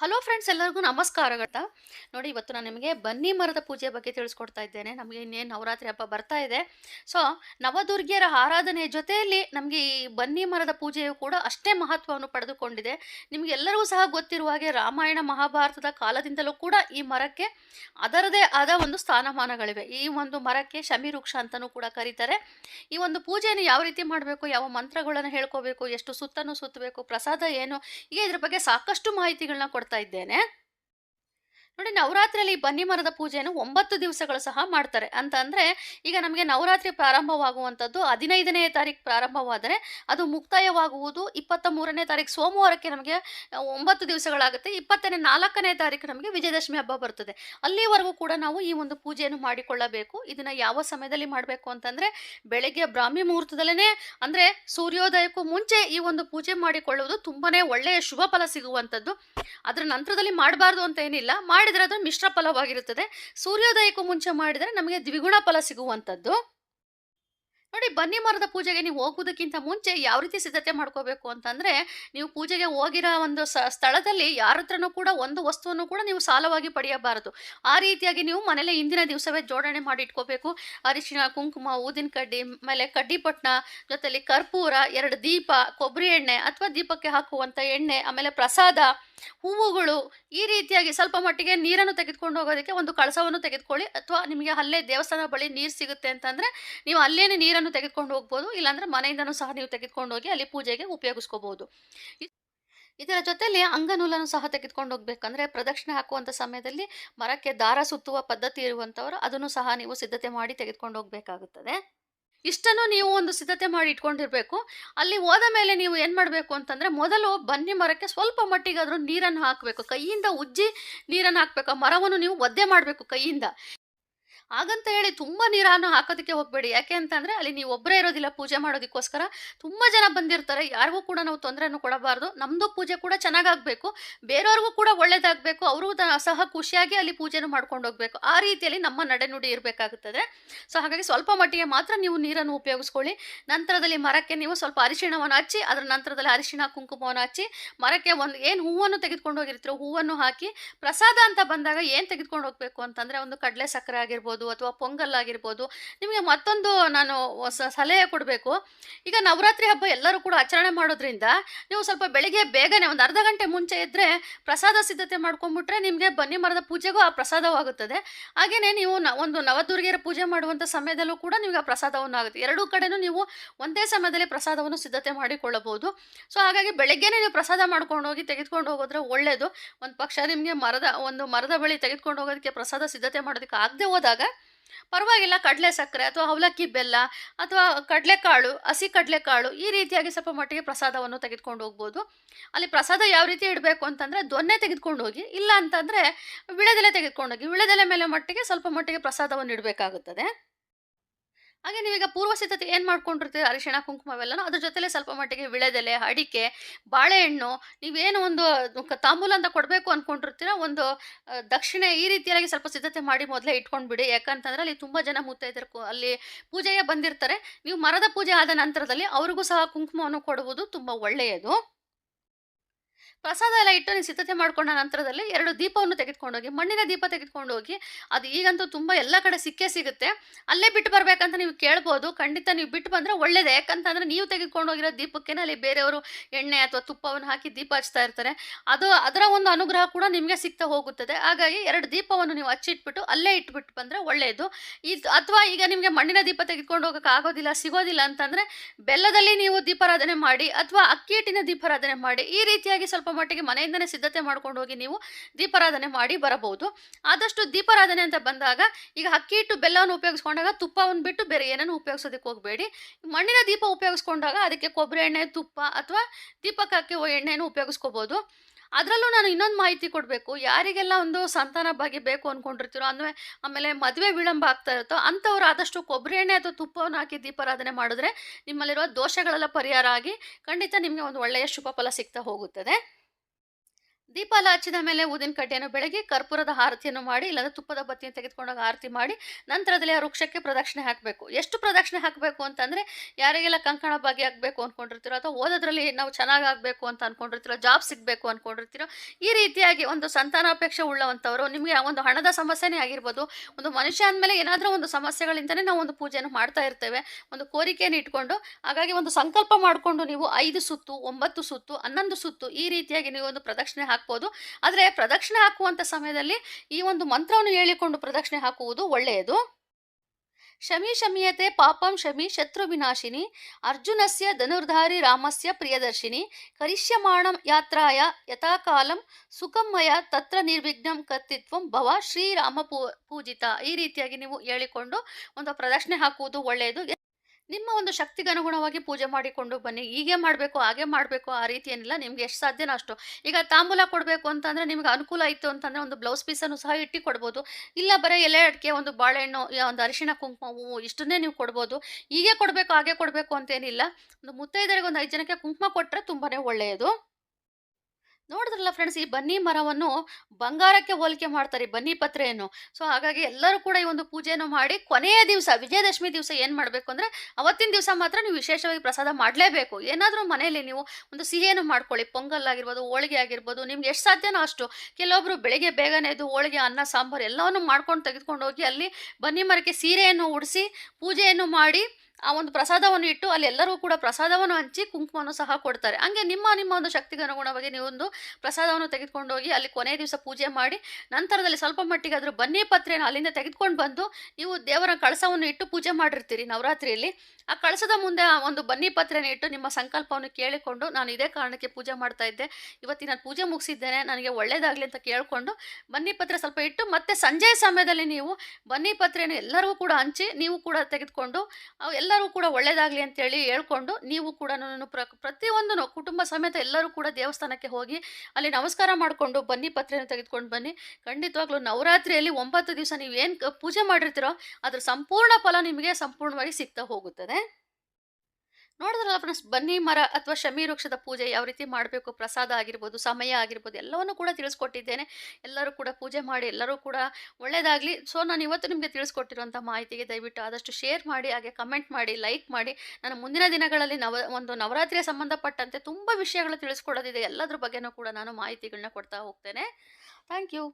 Hello friends ಎಲ್ಲರಿಗೂ ನಮಸ್ಕಾರಗಳ ನೋಡಿ, ಇವತ್ತು ನಾನು ನಿಮಗೆ ಬನ್ನಿ ಮರದ ಪೂಜೆ ಬಗ್ಗೆ ತಿಳಿಸ್ಕೊಡ್ತಾ ಇದ್ದೇನೆ. ನಮಗೆ ಇನ್ನೇನು ನವರಾತ್ರಿ ಹಬ್ಬ ಬರ್ತಾ ಇದೆ. ಸೊ ನವದುರ್ಗಿಯರ ಆರಾಧನೆ ಜೊತೆಯಲ್ಲಿ ನಮಗೆ ಈ ಬನ್ನಿ ಮರದ ಪೂಜೆಯು ಕೂಡ ಅಷ್ಟೇ ಮಹತ್ವವನ್ನು ಪಡೆದುಕೊಂಡಿದೆ. ನಿಮಗೆಲ್ಲರಿಗೂ ಸಹ ಗೊತ್ತಿರುವ ಹಾಗೆ ರಾಮಾಯಣ ಮಹಾಭಾರತದ ಕಾಲದಿಂದಲೂ ಕೂಡ ಈ ಮರಕ್ಕೆ ಅದರದೇ ಆದ ಒಂದು ಸ್ಥಾನಮಾನಗಳಿವೆ. ಈ ಒಂದು ಮರಕ್ಕೆ ಶಮಿ ವೃಕ್ಷ ಅಂತಲೂ ಕೂಡ ಕರೀತಾರೆ. ಈ ಒಂದು ಪೂಜೆಯನ್ನು ಯಾವ ರೀತಿ ಮಾಡಬೇಕು, ಯಾವ ಮಂತ್ರಗಳನ್ನು ಹೇಳ್ಕೋಬೇಕು, ಎಷ್ಟು ಸುತ್ತನ್ನು ಸುತ್ತಬೇಕು, ಪ್ರಸಾದ ಏನು ಈಗ ಇದ್ರ ಬಗ್ಗೆ ಸಾಕಷ್ಟು ಮಾಹಿತಿಗಳನ್ನ ಕೊಡ್ತಾ ಇದ್ದೇನೆ. ನೋಡಿ ನವರಾತ್ರಿಯಲ್ಲಿ ಬನ್ನಿ ಮರದ ಪೂಜೆಯನ್ನು ಒಂಬತ್ತು ದಿವಸಗಳು ಸಹ ಮಾಡ್ತಾರೆ. ಅಂತ ಅಂದರೆ ಈಗ ನಮಗೆ ನವರಾತ್ರಿ ಪ್ರಾರಂಭವಾಗುವಂಥದ್ದು ಹದಿನೈದನೇ ತಾರೀಕು ಪ್ರಾರಂಭವಾದರೆ ಅದು ಮುಕ್ತಾಯವಾಗುವುದು ಇಪ್ಪತ್ತ ಮೂರನೇ ತಾರೀಕು ಸೋಮವಾರಕ್ಕೆ ನಮಗೆ ಒಂಬತ್ತು ದಿವಸಗಳಾಗುತ್ತೆ. ಇಪ್ಪತ್ತನೇ, ನಾಲ್ಕನೇ ತಾರೀಕು ನಮಗೆ ವಿಜಯದಶಮಿ ಹಬ್ಬ ಬರ್ತದೆ. ಅಲ್ಲಿವರೆಗೂ ಕೂಡ ನಾವು ಈ ಒಂದು ಪೂಜೆಯನ್ನು ಮಾಡಿಕೊಳ್ಳಬೇಕು. ಇದನ್ನು ಯಾವ ಸಮಯದಲ್ಲಿ ಮಾಡಬೇಕು ಅಂತಂದರೆ ಬೆಳಗ್ಗೆ ಬ್ರಾಹ್ಮಿ ಮುಹೂರ್ತದಲ್ಲೇ ಅಂದರೆ ಸೂರ್ಯೋದಯಕ್ಕೂ ಮುಂಚೆ ಈ ಒಂದು ಪೂಜೆ ಮಾಡಿಕೊಳ್ಳುವುದು ತುಂಬಾ ಒಳ್ಳೆಯ ಶುಭ ಫಲ ಸಿಗುವಂಥದ್ದು. ಅದರ ನಂತರದಲ್ಲಿ ಮಾಡಬಾರ್ದು ಅಂತ ಏನಿಲ್ಲ. ಮಾಡಿದರೆ ಅದು ಮಿಶ್ರ ಫಲವಾಗಿರುತ್ತದೆ. ಸೂರ್ಯೋದಯಕ್ಕೂ ಮುಂಚೆ ಮಾಡಿದರೆ ನಮಗೆ ದ್ವಿಗುಣ ಫಲ ಸಿಗುವಂಥದ್ದು. ನೋಡಿ ಬನ್ನಿ ಮರದ ಪೂಜೆಗೆ ನೀವು ಹೋಗುವುದಕ್ಕಿಂತ ಮುಂಚೆ ಯಾವ ರೀತಿ ಸಿದ್ಧತೆ ಮಾಡ್ಕೋಬೇಕು ಅಂತಂದರೆ ನೀವು ಪೂಜೆಗೆ ಹೋಗಿರೋ ಒಂದು ಸ್ಥಳದಲ್ಲಿ ಯಾರ ಹತ್ರನೂ ಕೂಡ ಒಂದು ವಸ್ತುವನ್ನು ಕೂಡ ನೀವು ಸಾಲವಾಗಿ ಪಡೆಯಬಾರದು. ಆ ರೀತಿಯಾಗಿ ನೀವು ಮನೇಲೆ ಹಿಂದಿನ ದಿವಸವೇ ಜೋಡಣೆ ಮಾಡಿ ಇಟ್ಕೋಬೇಕು. ಅರಿಶಿನ ಕುಂಕುಮ, ಊದಿನ ಕಡ್ಡಿ, ಆಮೇಲೆ ಕಡ್ಡಿಪಟ್ನ, ಜೊತೆಲಿ ಕರ್ಪೂರ, ಎರಡು ದೀಪ, ಕೊಬ್ಬರಿ ಎಣ್ಣೆ ಅಥವಾ ದೀಪಕ್ಕೆ ಹಾಕುವಂಥ ಎಣ್ಣೆ, ಆಮೇಲೆ ಪ್ರಸಾದ, ಹೂವುಗಳು ಈ ರೀತಿಯಾಗಿ ಸ್ವಲ್ಪ ಮಟ್ಟಿಗೆ ನೀರನ್ನು ತೆಗೆದುಕೊಂಡು ಹೋಗೋದಕ್ಕೆ ಒಂದು ಕಳಸವನ್ನು ತೆಗೆದುಕೊಳ್ಳಿ. ಅಥವಾ ನಿಮಗೆ ಅಲ್ಲೇ ದೇವಸ್ಥಾನ ಬಳಿ ನೀರು ಸಿಗುತ್ತೆ ಅಂತಂದರೆ ನೀವು ಅಲ್ಲೇನೆ ನೀರನ್ನು ತೆಗೆದುಕೊಂಡು ಹೋಗ್ಬೋದು, ಇಲ್ಲಾಂದರೆ ಮನೆಯಿಂದನೂ ಸಹ ನೀವು ತೆಗೆದುಕೊಂಡು ಹೋಗಿ ಅಲ್ಲಿ ಪೂಜೆಗೆ ಉಪಯೋಗಿಸ್ಕೋಬಹುದು. ಇದರ ಜೊತೆಯಲ್ಲಿ ಅಂಗನೂಲನ್ನು ಸಹ ತೆಗೆದುಕೊಂಡು ಹೋಗ್ಬೇಕಂದ್ರೆ ಪ್ರದಕ್ಷಿಣೆ ಹಾಕುವಂಥ ಸಮಯದಲ್ಲಿ ಮರಕ್ಕೆ ದಾರ ಸುತ್ತುವ ಪದ್ಧತಿ ಇರುವಂಥವರು ಅದನ್ನು ಸಹ ನೀವು ಸಿದ್ಧತೆ ಮಾಡಿ ತೆಗೆದುಕೊಂಡು ಹೋಗಬೇಕಾಗುತ್ತದೆ. ಇಷ್ಟನ್ನು ನೀವು ಒಂದು ಸಿದ್ಧತೆ ಮಾಡಿ ಇಟ್ಕೊಂಡಿರ್ಬೇಕು. ಅಲ್ಲಿ ಹೋದ ಮೇಲೆ ನೀವು ಏನು ಮಾಡಬೇಕು ಅಂತಂದರೆ ಮೊದಲು ಬನ್ನಿ ಮರಕ್ಕೆ ಸ್ವಲ್ಪ ಮಟ್ಟಿಗಾದರೂ ನೀರನ್ನು ಹಾಕಬೇಕು. ಕೈಯಿಂದ ಉಜ್ಜಿ ನೀರನ್ನು ಹಾಕಬೇಕು. ಆ ಮರವನ್ನು ನೀವು ಒದ್ದೆ ಮಾಡಬೇಕು ಕೈಯಿಂದ. ಹಾಗಂತ ಹೇಳಿ ತುಂಬ ನೀರನ್ನು ಹಾಕೋದಕ್ಕೆ ಹೋಗಬೇಡಿ. ಯಾಕೆ ಅಂತಂದರೆ ಅಲ್ಲಿ ನೀವು ಒಬ್ಬರೇ ಇರೋದಿಲ್ಲ, ಪೂಜೆ ಮಾಡೋದಕ್ಕೋಸ್ಕರ. ತುಂಬ ಜನ ಬಂದಿರ್ತಾರೆ. ಯಾರಿಗೂ ಕೂಡ ನಾವು ತೊಂದರೆಯನ್ನು ಕೊಡಬಾರ್ದು. ನಮ್ಮದು ಪೂಜೆ ಕೂಡ ಚೆನ್ನಾಗಾಗಬೇಕು. ಬೇರೆಯವ್ರಿಗೂ ಕೂಡ ಒಳ್ಳೇದಾಗಬೇಕು. ಅವರು ಸಹ ಖುಷಿಯಾಗಿ ಅಲ್ಲಿ ಪೂಜೆನೂ ಮಾಡ್ಕೊಂಡು ಹೋಗಬೇಕು. ಆ ರೀತಿಯಲ್ಲಿ ನಮ್ಮ ನಡೆನುಡಿ ಇರಬೇಕಾಗುತ್ತದೆ. ಸೊ, ಹಾಗಾಗಿ ಸ್ವಲ್ಪ ಮಟ್ಟಿಗೆ ಮಾತ್ರ ನೀವು ನೀರನ್ನು ಉಪಯೋಗಿಸ್ಕೊಳ್ಳಿ. ನಂತರದಲ್ಲಿ ಮರಕ್ಕೆ ನೀವು ಸ್ವಲ್ಪ ಅರಿಶಿಣವನ್ನು ಹಚ್ಚಿ, ಅದರ ನಂತರದಲ್ಲಿ ಅರಿಶಿಣ, ಕುಂಕುಮವನ್ನು ಹಚ್ಚಿ, ಮರಕ್ಕೆ ಒಂದು ಏನು ಹೂವನ್ನು ತೆಗೆದುಕೊಂಡು ಹೋಗಿರ್ತೀರೋ, ಹೂವನ್ನು ಹಾಕಿ, ಪ್ರಸಾದ ಅಂತ ಬಂದಾಗ ಏನು ತೆಗೆದುಕೊಂಡು ಹೋಗಬೇಕು ಅಂತಂದರೆ ಒಂದು ಕಡಲೆ ಸಕ್ಕರೆ ಆಗಿರ್ಬೋದು ಅಥವಾ ಪೊಂಗಲ್ ಆಗಿರ್ಬೋದು, ನಿಮಗೆ ಮತ್ತೊಂದು ನಾನು ಸಲಹೆ ಕೊಡಬೇಕು. ಈಗ ನವರಾತ್ರಿ ಹಬ್ಬ ಎಲ್ಲರೂ ಕೂಡ ಆಚರಣೆ ಮಾಡೋದ್ರಿಂದ ನೀವು ಸ್ವಲ್ಪ ಬೆಳಿಗ್ಗೆ ಬೇಗನೆ ಒಂದು ಅರ್ಧ ಗಂಟೆ ಮುಂಚೆ ಇದ್ದರೆ ಪ್ರಸಾದ ಸಿದ್ಧತೆ ಮಾಡ್ಕೊಂಡ್ಬಿಟ್ರೆ ನಿಮಗೆ ಬನ್ನಿ ಮರದ ಪೂಜೆಗೂ ಆ ಪ್ರಸಾದವಾಗುತ್ತದೆ. ಹಾಗೆಯೇ ನೀವು ನ ಒಂದು ನವದುರ್ಗಿಯರ ಪೂಜೆ ಮಾಡುವಂಥ ಸಮಯದಲ್ಲೂ ಕೂಡ ನಿಮಗೆ ಆ ಪ್ರಸಾದವನ್ನು ಆಗುತ್ತೆ. ಎರಡೂ ಕಡೆನೂ ನೀವು ಒಂದೇ ಸಮಯದಲ್ಲಿ ಪ್ರಸಾದವನ್ನು ಸಿದ್ಧತೆ ಮಾಡಿಕೊಳ್ಳಬಹುದು. ಸೊ, ಹಾಗಾಗಿ ಬೆಳಗ್ಗೆನೇ ನೀವು ಪ್ರಸಾದ ಮಾಡ್ಕೊಂಡು ಹೋಗಿ ತೆಗೆದುಕೊಂಡು ಹೋಗೋದ್ರೆ ಒಳ್ಳೆಯದು ಒಂದು ಪಕ್ಷ ನಿಮಗೆ ಮರದ, ಒಂದು ಮರದ ಬಳಿ ತೆಗೆದುಕೊಂಡು ಹೋಗೋದಕ್ಕೆ ಪ್ರಸಾದ ಸಿದ್ಧತೆ ಮಾಡೋದಕ್ಕೆ ಆಗದೆ ಹೋದಾಗ ಪರವಾಗಿಲ್ಲ ಕಡಲೆ ಸಕ್ಕರೆ ಅಥವಾ ಅವಲಕ್ಕಿ ಬೆಲ್ಲ ಅಥವಾ ಕಡಲೆಕಾಳು, ಹಸಿ ಕಡಲೆಕಾಳು ಈ ರೀತಿಯಾಗಿ ಸ್ವಲ್ಪ ಮಟ್ಟಿಗೆ ಪ್ರಸಾದವನ್ನು ತೆಗೆದುಕೊಂಡು ಹೋಗ್ಬೋದು. ಅಲ್ಲಿ ಪ್ರಸಾದ ಯಾವ ರೀತಿ ಇಡಬೇಕು ಅಂತಂದರೆ ದೊನ್ನೆ ತೆಗೆದುಕೊಂಡು ಹೋಗಿ, ಇಲ್ಲ ಅಂತಂದರೆ ವಿಳೆದೆಲೆ ತೆಗೆದುಕೊಂಡು ಹೋಗಿ, ವಿಳೆದೆಲೆ ಮೇಲೆ ಮಟ್ಟಿಗೆ ಸ್ವಲ್ಪ ಮಟ್ಟಿಗೆ ಪ್ರಸಾದವನ್ನು ಇಡಬೇಕಾಗುತ್ತದೆ. ಹಾಗೆ ನೀವೀಗ ಪೂರ್ವ ಸಿದ್ಧತೆ ಏನು ಮಾಡ್ಕೊಂಡಿರ್ತೀರಿ? ಅರಿಶಿಣ, ಕುಂಕುಮ ಅವೆಲ್ಲನೂ ಅದ್ರ ಜೊತೆಲೆ ಸ್ವಲ್ಪ ಮಟ್ಟಿಗೆ ವಿಳೆದೆಲೆ, ಅಡಿಕೆ, ಬಾಳೆಹಣ್ಣು, ನೀವೇನು ಒಂದು ತಾಂಬೂಲ ಅಂತ ಕೊಡಬೇಕು ಅಂದ್ಕೊಂಡಿರ್ತೀರ ಒಂದು ದಕ್ಷಿಣೆ ಈ ರೀತಿಯಾಗಿ ಸ್ವಲ್ಪ ಸಿದ್ಧತೆ ಮಾಡಿ ಮೊದಲೇ ಇಟ್ಕೊಂಡ್ಬಿಡಿ. ಯಾಕಂತಂದ್ರೆ ಅಲ್ಲಿ ತುಂಬ ಜನ ಮುತ್ತೈದರು ಅಲ್ಲಿ ಪೂಜೆಗೆ ಬಂದಿರ್ತಾರೆ. ನೀವು ಮರದ ಪೂಜೆ ಆದ ನಂತರದಲ್ಲಿ ಅವ್ರಿಗೂ ಸಹ ಕುಂಕುಮವನ್ನು ಕೊಡುವುದು ತುಂಬ ಒಳ್ಳೆಯದು. ಪ್ರಸಾದ ಎಲ್ಲ ಇಟ್ಟು ನೀವು ಸಿದ್ಧತೆ ಮಾಡ್ಕೊಂಡ ನಂತರದಲ್ಲಿ ಎರಡು ದೀಪವನ್ನು ತೆಗೆದುಕೊಂಡು ಹೋಗಿ ಮಣ್ಣಿನ ದೀಪ ತೆಗೆದುಕೊಂಡು ಹೋಗಿ ಅದು ಈಗಂತೂ ತುಂಬ ಎಲ್ಲ ಕಡೆ ಸಿಕ್ಕೇ ಸಿಗುತ್ತೆ. ಅಲ್ಲೇ ಬಿಟ್ಟು ಬರಬೇಕಂತ ನೀವು ಕೇಳ್ಬೋದು. ಖಂಡಿತ ನೀವು ಬಿಟ್ಟು ಬಂದರೆ ಒಳ್ಳೇದೇ. ಯಾಕಂತಂದರೆ ನೀವು ತೆಗೆದುಕೊಂಡು ಹೋಗಿರೋ ದೀಪಕ್ಕೇನೆ ಅಲ್ಲಿ ಬೇರೆಯವರು ಎಣ್ಣೆ ಅಥವಾ ತುಪ್ಪವನ್ನು ಹಾಕಿ ದೀಪ ಹಚ್ತಾ ಇರ್ತಾರೆ. ಅದು ಅದರ ಒಂದು ಅನುಗ್ರಹ ಕೂಡ ನಿಮಗೆ ಸಿಗ್ತಾ ಹೋಗುತ್ತದೆ. ಹಾಗಾಗಿ ಎರಡು ದೀಪವನ್ನು ನೀವು ಹಚ್ಚಿಟ್ಬಿಟ್ಟು ಅಲ್ಲೇ ಇಟ್ಬಿಟ್ಟು ಬಂದರೆ ಒಳ್ಳೆಯದು ಇದು ಅಥವಾ ಈಗ ನಿಮಗೆ ಮಣ್ಣಿನ ದೀಪ ತೆಗೆದುಕೊಂಡು ಹೋಗೋಕೆ ಆಗೋದಿಲ್ಲ, ಸಿಗೋದಿಲ್ಲ ಅಂತಂದರೆ ಬೆಲ್ಲದಲ್ಲಿ ನೀವು ದೀಪಾರಾಧನೆ ಮಾಡಿ ಅಥವಾ ಅಕ್ಕಿ ಹಿಟ್ಟಿನ ದೀಪಾರಾಧನೆ ಮಾಡಿ ಈ ರೀತಿಯಾಗಿ ಸ್ವಲ್ಪ ಮಟ್ಟಿಗೆ ಮನೆಯಿಂದನೇ ಸಿದ್ಧತೆ ಮಾಡ್ಕೊಂಡು ಹೋಗಿ ನೀವು ದೀಪಾರಾಧನೆ ಮಾಡಿ ಬರಬಹುದು. ಆದಷ್ಟು ದೀಪಾರಾಧನೆ ಅಂತ ಬಂದಾಗ ಈಗ ಅಕ್ಕಿ ಇಟ್ಟು ಬೆಲ್ಲವನ್ನು ಉಪಯೋಗಿಸ್ಕೊಂಡಾಗ ತುಪ್ಪವನ್ನು ಬಿಟ್ಟು ಬೇರೆ ಏನನ್ನು ಉಪಯೋಗಿಸೋದಕ್ಕೆ ಹೋಗಬೇಡಿ. ಮಣ್ಣಿನ ದೀಪ ಉಪಯೋಗಿಸ್ಕೊಂಡಾಗ ಅದಕ್ಕೆ ಕೊಬ್ಬರಿ ಎಣ್ಣೆ, ತುಪ್ಪ ಅಥವಾ ದೀಪಕ್ಕೆ ಎಣ್ಣೆಯನ್ನು ಉಪಯೋಗಿಸ್ಕೋಬೋದು. ಅದರಲ್ಲೂ ನಾನು ಇನ್ನೊಂದು ಮಾಹಿತಿ ಕೊಡಬೇಕು. ಯಾರಿಗೆಲ್ಲ ಒಂದು ಸಂತಾನ ಭಾಗ್ಯ ಬೇಕು ಅಂದ್ಕೊಂಡಿರ್ತೀರೋ ಅಂದರೆ ಆಮೇಲೆ ಮದುವೆ ವಿಳಂಬ ಆಗ್ತಾ ಇರುತ್ತೋ ಅಂಥವ್ರು ಆದಷ್ಟು ಕೊಬ್ಬರಿ ಎಣ್ಣೆ ಅಥವಾ ತುಪ್ಪವನ್ನು ಹಾಕಿ ದೀಪಾರಾಧನೆ ಮಾಡಿದ್ರೆ ನಿಮ್ಮಲ್ಲಿರುವ ದೋಷಗಳೆಲ್ಲ ಪರಿಹಾರ ಆಗಿ ಖಂಡಿತ ನಿಮಗೆ ಒಂದು ಒಳ್ಳೆಯ ಶುಭ ಫಲ ಸಿಗ್ತಾ ಹೋಗುತ್ತದೆ. ದೀಪ ಎಲ್ಲ ಹಚ್ಚಿದ ಮೇಲೆ ಊದಿನ ಕಡ್ಡಿಯನ್ನು ಬೆಳಗ್ಗೆ ಕರ್ಪೂರದ ಆರತಿಯನ್ನು ಮಾಡಿ, ಇಲ್ಲಾಂದ್ರೆ ತುಪ್ಪದ ಬತ್ತಿಯನ್ನು ತೆಗೆದುಕೊಂಡಾಗ ಆರತಿ ಮಾಡಿ, ನಂತರದಲ್ಲಿ ಆ ವೃಕ್ಷಕ್ಕೆ ಪ್ರದಕ್ಷಿಣೆ ಹಾಕಬೇಕು. ಎಷ್ಟು ಪ್ರದಕ್ಷಿಣೆ ಹಾಕಬೇಕು ಅಂತಂದರೆ, ಯಾರಿಗೆಲ್ಲ ಕಂಕಣ ಭಾಗಿ ಆಗಬೇಕು ಅಂದ್ಕೊಂಡಿರ್ತೀರೋ ಅಥವಾ ಓದೋದ್ರಲ್ಲಿ ನಾವು ಚೆನ್ನಾಗಿ ಆಗಬೇಕು ಅಂತ ಅಂದ್ಕೊಂಡಿರ್ತೀರೋ ಜಾಬ್ ಸಿಗಬೇಕು ಅಂದ್ಕೊಂಡಿರ್ತೀರೋ ಈ ರೀತಿಯಾಗಿ ಒಂದು ಸಂತಾನಾಪೇಕ್ಷೆ ಉಳ್ಳವಂಥವರು, ನಿಮಗೆ ಒಂದು ಹಣದ ಸಮಸ್ಯೆನೇ ಆಗಿರ್ಬೋದು. ಒಂದು ಮನುಷ್ಯ ಅಂದಮೇಲೆ ಏನಾದರೂ ಒಂದು ಸಮಸ್ಯೆಗಳಿಂದನೇ ನಾವು ಒಂದು ಪೂಜೆಯನ್ನು ಮಾಡ್ತಾ ಇರ್ತೇವೆ. ಒಂದು ಕೋರಿಕೆಯನ್ನು ಇಟ್ಕೊಂಡು, ಹಾಗಾಗಿ ಒಂದು ಸಂಕಲ್ಪ ಮಾಡಿಕೊಂಡು ನೀವು ಐದು ಸುತ್ತು, ಒಂಬತ್ತು ಸುತ್ತು, ಹನ್ನೊಂದು ಸುತ್ತು ಈ ರೀತಿಯಾಗಿ ನೀವು ಒಂದು ಪ್ರದಕ್ಷಿಣೆ ಹಾಕ್ಬೋದು. ಆದರೆ ಪ್ರದಕ್ಷಿಣೆ ಹಾಕುವಂಥ ಸಮಯದಲ್ಲಿ ಈ ಒಂದು ಮಂತ್ರವನ್ನು ಹೇಳಿಕೊಂಡು ಪ್ರದಕ್ಷಿಣೆ ಹಾಕುವುದು ಒಳ್ಳೆಯದು. ಶಮಿ ಶಮಿಯತೆ ಪಾಪಂ ಶಮಿ ಶತ್ರು ವಿನಾಶಿನಿ ಅರ್ಜುನಸ್ಯ ಧನುರ್ಧಾರಿ ರಾಮಸ್ಯ ಪ್ರಿಯದರ್ಶಿನಿ ಕರಿಷ್ಯಮಾಣಂ ಯಾತ್ರಾಯ ಯಥಾಕಾಲಂ ಸುಖಮಯ ತತ್ರ ನಿರ್ವಿಘ್ನಂ ಕರ್ತಿತ್ವಂ ಭವ ಶ್ರೀರಾಮ ಪೂ ಪೂಜಿತ ಈ ರೀತಿಯಾಗಿ ನೀವು ಹೇಳಿಕೊಂಡು ಒಂದು ಪ್ರದಕ್ಷಿಣೆ ಹಾಕುವುದು ಒಳ್ಳೆಯದು. ನಿಮ್ಮ ಒಂದು ಶಕ್ತಿಗೆ ಅನುಗುಣವಾಗಿ ಪೂಜೆ ಮಾಡಿಕೊಂಡು ಬನ್ನಿ. ಹೀಗೆ ಮಾಡಬೇಕು, ಹಾಗೆ ಮಾಡಬೇಕು, ಆ ರೀತಿ ಏನಿಲ್ಲ. ನಿಮ್ಗೆ ಎಷ್ಟು ಸಾಧ್ಯನೋ ಅಷ್ಟು. ಈಗ ತಾಂಬೂಲ ಕೊಡಬೇಕು ಅಂತಂದರೆ ನಿಮ್ಗೆ ಅನುಕೂಲ ಇತ್ತು ಅಂತಂದರೆ ಒಂದು ಬ್ಲೌಸ್ ಪೀಸನ್ನು ಸಹ ಇಟ್ಟು ಕೊಡ್ಬೋದು. ಇಲ್ಲ ಬರೀ ಎಲೆ ಅಡಿಕೆ, ಒಂದು ಬಾಳೆಹಣ್ಣು ಒಂದು ಅರಿಶಿಣ ಕುಂಕುಮ ಇಷ್ಟನ್ನೇ ನೀವು ಕೊಡ್ಬೋದು. ಹೀಗೆ ಕೊಡಬೇಕು, ಹಾಗೆ ಕೊಡಬೇಕು ಅಂತೇನಿಲ್ಲ ಒಂದು ಮುತ್ತೈದರಿಗೆ ಒಂದು ಐದು ಜನಕ್ಕೆ ಕುಂಕುಮ ಕೊಟ್ಟರೆ ತುಂಬಾ ಒಳ್ಳೆಯದು. ನೋಡಿದ್ರಲ್ಲ ಫ್ರೆಂಡ್ಸ್ ಈ ಬನ್ನಿ ಮರವನ್ನು ಬಂಗಾರಕ್ಕೆ ಹೋಲಿಕೆ ಮಾಡ್ತಾರೆ ಬನ್ನಿ ಪತ್ರೆಯನ್ನು. ಸೊ ಹಾಗಾಗಿ ಎಲ್ಲರೂ ಕೂಡ ಈ ಒಂದು ಪೂಜೆಯನ್ನು ಮಾಡಿ ಕೊನೆಯ ದಿವಸ, ವಿಜಯದಶಮಿ ದಿವಸ ಏನು ಮಾಡಬೇಕು ಅಂದರೆ ಅವತ್ತಿನ ದಿವಸ ಮಾತ್ರ ನೀವು ವಿಶೇಷವಾಗಿ ಪ್ರಸಾದ ಮಾಡಲೇಬೇಕು. ಏನಾದರೂ ಮನೆಯಲ್ಲಿ ನೀವು ಒಂದು ಸಿಹಿಯನ್ನು ಮಾಡ್ಕೊಳ್ಳಿ. ಪೊಂಗಲ್ ಆಗಿರ್ಬೋದು, ಹೋಳಿಗೆ ಆಗಿರ್ಬೋದು, ನಿಮ್ಗೆ ಎಷ್ಟು ಸಾಧ್ಯನೋ ಅಷ್ಟು. ಕೆಲವೊಬ್ಬರು ಬೆಳಿಗ್ಗೆ ಬೇಗನೆ ಎದ್ದು ಹೋಳಿಗೆ, ಅನ್ನ, ಸಾಂಬಾರು ಎಲ್ಲವನ್ನು ಮಾಡ್ಕೊಂಡು ತೆಗೆದುಕೊಂಡು ಹೋಗಿ ಅಲ್ಲಿ ಬನ್ನಿ ಮರಕ್ಕೆ ಸೀರೆಯನ್ನು ಉಡಿಸಿ ಪೂಜೆಯನ್ನು ಮಾಡಿ ಆ ಒಂದು ಪ್ರಸಾದವನ್ನು ಇಟ್ಟು ಅಲ್ಲಿ ಎಲ್ಲರೂ ಕೂಡ ಪ್ರಸಾದವನ್ನು ಹಂಚಿ ಕುಂಕುಮವನ್ನು ಸಹ ಕೊಡ್ತಾರೆ. ಹಂಗೆ ನಿಮ್ಮ ನಿಮ್ಮ ಒಂದು ಶಕ್ತಿಗೆ ಅನುಗುಣವಾಗಿ ನೀವು ಒಂದು ಪ್ರಸಾದವನ್ನು ತೆಗೆದುಕೊಂಡು ಹೋಗಿ ಅಲ್ಲಿ ಕೊನೆಯ ದಿವಸ ಪೂಜೆ ಮಾಡಿ, ನಂತರದಲ್ಲಿ ಸ್ವಲ್ಪ ಮಟ್ಟಿಗೆ ಅದ್ರ ಬನ್ನಿ ಪತ್ರೆಯನ್ನು ಅಲ್ಲಿಂದ ತೆಗೆದುಕೊಂಡು ಬಂದು ನೀವು ದೇವರ ಕಳಸವನ್ನು ಇಟ್ಟು ಪೂಜೆ ಮಾಡಿರ್ತೀರಿ ನವರಾತ್ರಿಯಲ್ಲಿ. ಆ ಕಳಸದ ಮುಂದೆ ಆ ಒಂದು ಬನ್ನಿ ಪತ್ರೆನ ಇಟ್ಟು ನಿಮ್ಮ ಸಂಕಲ್ಪವನ್ನು ಕೇಳಿಕೊಂಡು ನಾನು ಇದೇ ಕಾರಣಕ್ಕೆ ಪೂಜೆ ಮಾಡ್ತಾ ಇದ್ದೆ. ಇವತ್ತಿನ ಪೂಜೆ ಮುಗಿಸಿದ್ದೇನೆ, ನನಗೆ ಒಳ್ಳೇದಾಗಲಿ ಅಂತ ಕೇಳಿಕೊಂಡು ಬನ್ನಿ ಪತ್ರೆ ಸ್ವಲ್ಪ ಇಟ್ಟು ಮತ್ತೆ ಸಂಜೆಯ ಸಮಯದಲ್ಲಿ ನೀವು ಬನ್ನಿ ಪತ್ರೆಯನ್ನು ಎಲ್ಲರಿಗೂ ಕೂಡ ಹಂಚಿ ನೀವು ಕೂಡ ತೆಗೆದುಕೊಂಡು ಎಲ್ಲರೂ ಕೂಡ ಒಳ್ಳೇದಾಗಲಿ ಅಂತೇಳಿ ಹೇಳ್ಕೊಂಡು ನೀವು ಕೂಡ ಪ್ರ ಪ್ರತಿಯೊಂದು ಕುಟುಂಬ ಸಮೇತ ಎಲ್ಲರೂ ಕೂಡ ದೇವಸ್ಥಾನಕ್ಕೆ ಹೋಗಿ ಅಲ್ಲಿ ನಮಸ್ಕಾರ ಮಾಡಿಕೊಂಡು ಬನ್ನಿ, ಪತ್ರೆಯನ್ನು ತೆಗೆದುಕೊಂಡು ಬನ್ನಿ. ಖಂಡಿತವಾಗ್ಲೂ ನವರಾತ್ರಿಯಲ್ಲಿ ಒಂಬತ್ತು ದಿವಸ ನೀವು ಏನು ಪೂಜೆ ಮಾಡಿರ್ತೀರೋ ಅದರ ಸಂಪೂರ್ಣ ಫಲ ನಿಮಗೆ ಸಂಪೂರ್ಣವಾಗಿ ಸಿಗ್ತಾ ಹೋಗುತ್ತದೆ. ನೋಡಿದ್ರಲ್ಲ ಫ್ರೆಂಡ್ಸ್ ಬನ್ನಿ ಮರ ಅಥವಾ ಶಮಿ ವೃಕ್ಷದ ಪೂಜೆ ಯಾವ ರೀತಿ ಮಾಡಬೇಕು, ಪ್ರಸಾದ ಆಗಿರ್ಬೋದು, ಸಮಯ ಆಗಿರ್ಬೋದು, ಎಲ್ಲವನ್ನು ಕೂಡ ತಿಳಿಸ್ಕೊಟ್ಟಿದ್ದೇನೆ. ಎಲ್ಲರೂ ಕೂಡ ಪೂಜೆ ಮಾಡಿ, ಎಲ್ಲರೂ ಕೂಡ ಒಳ್ಳೆಯದಾಗಲಿ ಸೊ ನಾನು ಇವತ್ತು ನಿಮಗೆ ತಿಳಿಸ್ಕೊಟ್ಟಿರುವಂಥ ಮಾಹಿತಿಗೆ ದಯವಿಟ್ಟು ಆದಷ್ಟು ಶೇರ್ ಮಾಡಿ, ಹಾಗೆ ಕಮೆಂಟ್ ಮಾಡಿ ಲೈಕ್ ಮಾಡಿ. ನಾನು ಮುಂದಿನ ದಿನಗಳಲ್ಲಿ ನವ, ಒಂದು ನವರಾತ್ರಿಯ ಸಂಬಂಧಪಟ್ಟಂತೆ ತುಂಬ ವಿಷಯಗಳು ತಿಳಿಸ್ಕೊಡೋದಿದೆ. ಎಲ್ಲದ್ರ ಬಗ್ಗೆನೂ ಕೂಡ ನಾನು ಮಾಹಿತಿಗಳನ್ನ ಕೊಡ್ತಾ ಹೋಗ್ತೇನೆ. Thank you